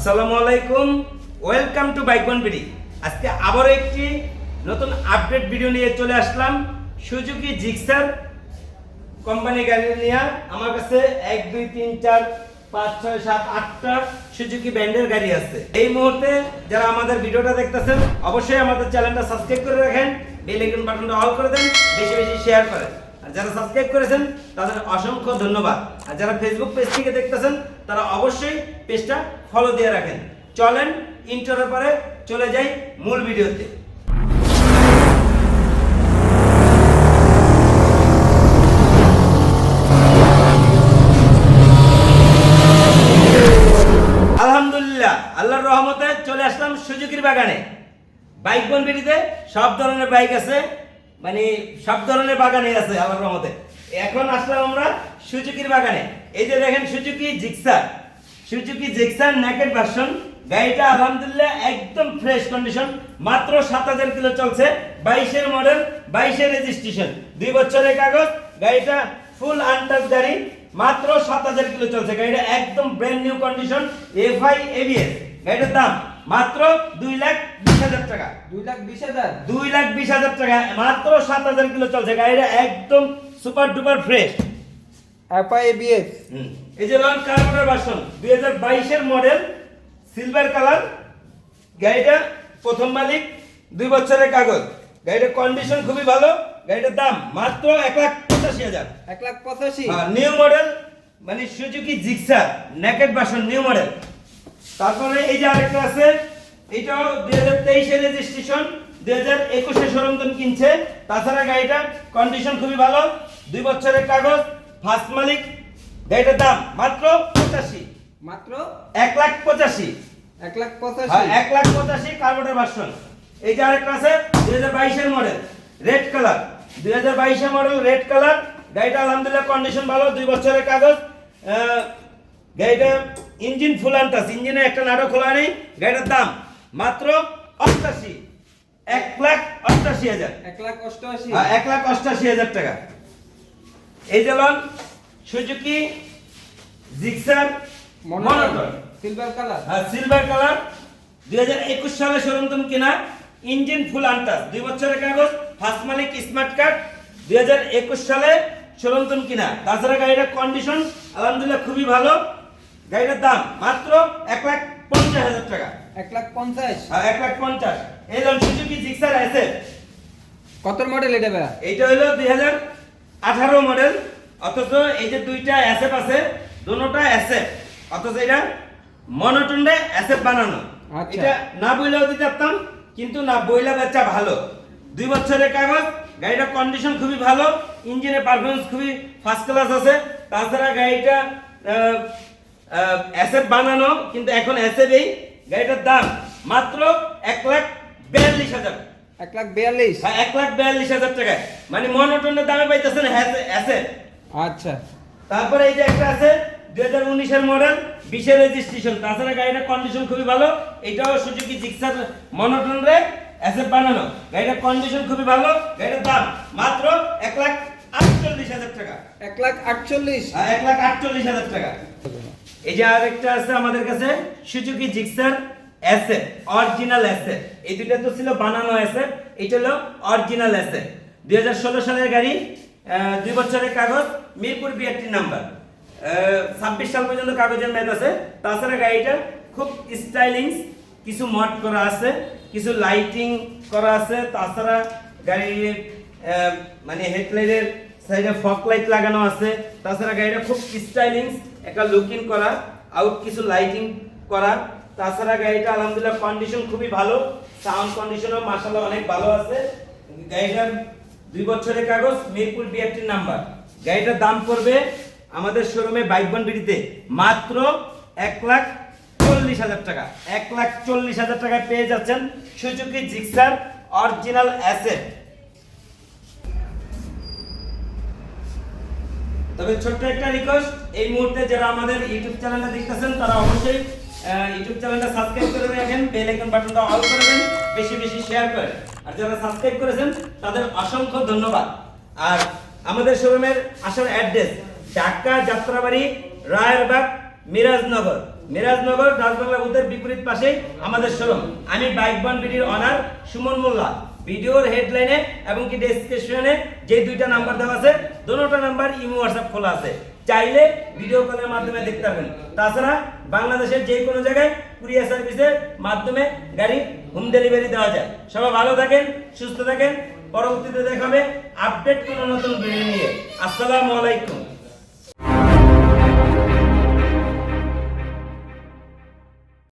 আসসালামু আলাইকুম। Welcome to bike BD আজকে আবারও একটি নতুন আপডেট ভিডিও নিয়ে চলে আসলাম। সুজুকি জিক্সার কোম্পানি গাড়ি নিয়ে। আমার কাছে এক, দুই, তিন, চার, পাঁচ, ছয়, সাত, আটটা সুজুকি ব্র্যান্ডের গাড়ি আছে। এই মুহূর্তে যারা আমাদের ভিডিওটা দেখতেছেন, অবশ্যই আমাদের চ্যানেলটা সাবস্ক্রাইব করে রাখেন। বেল আইকন বাটনটা অল করে দেন। বেশি বেশি শেয়ার করেন। যারা সাবস্ক্রাইব করেছেন, তাদের অসংখ্য ধন্যবাদ। আর যারা ফেসবুক পেজ থেকে দেখতেছেন, তারা অবশ্যই পেজটা ফলো দিয়ে রাখেন। চলেন ইন্টারের পরে চলে যাই মূল ভিডিওতে। আলহামদুলিল্লাহ, আল্লাহর রহমতে চলে আসলাম সুজুকির বাগানে। বাইক বনবিড়িতে সব ধরনের বাইক আছে। মানে সব ধরনের বাগানে আছে আমার রহমতে। এখন আসলাম আমরা সুজুকির বাগানে। এই যে দেখেন Suzuki Gixxer. Suzuki Gixxer naked version গাড়িটা আলহামদুলিল্লাহ একদম ফ্রেশ কন্ডিশন মাত্র সাত হাজার কিলো চলছে। বাইশের মডেল বাইশের রেজিস্ট্রেশন দুই বছরের কাগজ, গাড়িটা ফুল আনটাচ গাড়ি। মাত্র সাত হাজার কিলো চলছে। গাড়িটা একদম brand new condition FI ABS গাড়িটার দাম মাত্র দুই লাখ বিশ হাজার টাকা। দুই লাখ বিশ হাজার? দুই লাখ বিশ হাজার টাকা মাত্র সাত হাজার কিলো চলছে গাড়িটা একদম সুপার ডুপার ফ্রেশ। অ্যাপা এবিএস। এই যে লং কার্বনের ভার্সন দুই হাজার বাইশের মডেল সিলভার কালার গাড়িটা প্রথম মালিক দুই বছরের কাগজ। গাড়িটার কন্ডিশন খুবই ভালো গাড়িটার দাম মাত্র এক লাখ পঁচাশি হাজার। এক লাখ পঁচাশি? নিউ মডেল মানে Suzuki Gixxer naked version new model তারপরে এই যে আরেকটা আছে এটাও দুই হাজার তেইশের রেজিস্ট্রেশন দুই হাজার একুশে সরঞ্জাম কিনছে। তাছাড়া গাড়িটা কন্ডিশন খুবই ভালো দুই বছরের কাগজ ফার্স্ট মালিক গাড়িটার দাম মাত্র পঁচাশি। মাত্র? এক লাখ পঁচাশি। এক লাখ পঁচাশি? হ্যাঁ, এক লাখ পঁচাশি কার্বোনের ভার্সন এই যে আরেকটা আছে দুই হাজার বাইশের মডেল রেড কালার দুই হাজার বাইশের মডেল রেড কালার গাড়িটা আলহামদুলিল্লাহ কন্ডিশন ভালো দুই বছরের কাগজ। গাড়িটা ইঞ্জিন ফুল আনতাস ইঞ্জিনে একটা নাটক খোলা নেই গাড়িটার দাম মাত্র অষ্টাশি। এক লাখ অষ্টাশি হাজার। এক লাখ অষ্টআশি হ্যাঁ, এক লাখ অষ্টাশি হাজার টাকা। এই যে loan Suzuki Gixxer monotone silver colour আর সিলভার কালার দুই হাজার একুশ সালে সরঞ্জাম কেনা ইঞ্জিন ফুল আনটাস দুই বছরের কাগজ ফার্স্ট মালিক স্মার্ট কার্ড। দুই হাজার একুশ সালে সরঞ্জাম কিনা। তাছাড়া গাড়িটার কন্ডিশন আলহামদুলিল্লাহ খুবই ভালো। গাড়িটার দাম মাত্র এক লাখ পঞ্চাশ হাজার টাকা। এক লাখ পঞ্চাশ। আর এক লাখ পঞ্চাশ। এই লোন সুজুকি জিক্সার আছে কত মডেল এটা ভাইয়া? এইটা হলো দুই হাজার আঠারো মডেল অথচ এই যে দুইটা অ্যাসেপ আছে দুটোটা অ্যাসেপ অথচ এটা মনোটন্ডে অ্যাসেপ বানানো। আচ্ছা। এটা না বইলেও দিতে পারতাম কিন্তু না বইলা বেচা ভালো। দুই বছরের কাগজ গাড়িটার কন্ডিশন খুবই ভালো ইঞ্জিনের পারফরমেন্স খুবই ফার্স্ট ক্লাস আছে। তাছাড়া গাড়িটা অ্যাসেপ বানানো কিন্তু এখন অ্যাসেপেই গাড়িটার দাম মাত্র এক লাখ বিয়াল্লিশ হাজার। এক লাখ বিয়াল্লিশ? হ্যাঁ, এক লাখ বিয়াল্লিশ হাজার টাকায়। মানে মনোটনের দামে পাইতেছেন অ্যাসেট আচ্ছা। তারপরে এই যে একটা আছে দুই হাজার উনিশের মডেল বিশের রেজিস্ট্রেশন তাছাড়া গাড়িটার কন্ডিশন খুবই ভালো। এটাও সুজুকি জিক্সার মনোটন রে অ্যাসেট বানানো? গাড়িটার কন্ডিশন খুবই ভালো। গাড়িটার দাম মাত্র এক লাখ আটচল্লিশ হাজার টাকা। এক লাখ আটচল্লিশ? হ্যাঁ, এক লাখ আটচল্লিশ হাজার টাকা। এই যে আরেকটা আছে আমাদের কাছে, সুজুকি জিক্সার অ্যাসেট, অরিজিনাল অ্যাসেট। এই দুইটা তো ছিল বানানো অ্যাসেট, এটা হলো অরিজিনাল অ্যাসেট। দুই সালের গাড়ি দুই বছরের কাগজ, মিরপুর বিআরটি নাম্বার। ছাব্বিশ সাল পর্যন্ত কাগজের মেয়াদ আছে। তাছাড়া গাড়িটা খুব স্টাইলিংস কিছু মড করা আছে, কিছু লাইটিং করা আছে। তাছাড়া গাড়ির মানে হেডলাইটের সাইডে ফক লাইট লাগানো আছে। তাছাড়া গাড়িটা খুব স্টাইলিংস একটা লুকিং করা আউট কিছু লাইটিং করা। তাছাড়া গাড়িটা আলহামদুলিল্লাহ কন্ডিশন খুবই ভালো। সাউন্ড কন্ডিশনও মার্শাল্লাহ অনেক ভালো আছে। গাড়িটা দুই বছরের কাগজ, মিরপুর বিআরটির নাম্বার গাড়িটার দাম পড়বে আমাদের শোরুমে বাইক বন বিড়িতে মাত্র এক লাখ চল্লিশ হাজার টাকা। এক লাখ চল্লিশ হাজার টাকায় পেয়ে যাচ্ছেন সুজুকি জিক্সার অরিজিনাল অ্যাসেট তবে ছোট্ট একটা রিকোয়েস্ট এই মুহূর্তে যারা আমাদের ইউটিউব চ্যানেলটা দেখতেছেন, তারা অবশ্যই ইউটিউব চ্যানেলটা সাবস্ক্রাইব করে রাখেন বেল আইকন বাটনটা অল করে দেন, বেশি বেশি শেয়ার করেন। আর যারা সাবস্ক্রাইব করেছেন, তাদের অসংখ্য ধন্যবাদ। আর আমাদের শোরুমের আসার অ্যাড্রেস ঢাকা যাত্রাবাড়ি, রায়েরবাগ, মিরাজনগর। মিরাজনগর, রাজবাংলা বুথের বিপরীত পাশেই আমাদের শোরুম আমি বাইক বন বিডির অনার সুমন মোল্লা। ভিডিওর হেডলাইনে এবং কি ডেসক্রিপশনে যে দুইটা নাম্বার দেওয়া আছে, দুটোটা নাম্বার ইমো হোয়াটসঅ্যাপ খোলা আছে। চাইলে ভিডিও কলের মাধ্যমে দেখতে পাবেন তাছাড়া বাংলাদেশের যে কোনো জায়গায় কুরিয়ার সার্ভিসের মাধ্যমে গাড়ি হোম ডেলিভারি দেওয়া যায়। সবাই ভালো থাকেন, সুস্থ থাকেন। পরবর্তীতে দেখাবে আপডেট কোনো নতুন ভিডিও নিয়ে। আসসালামু আলাইকুম।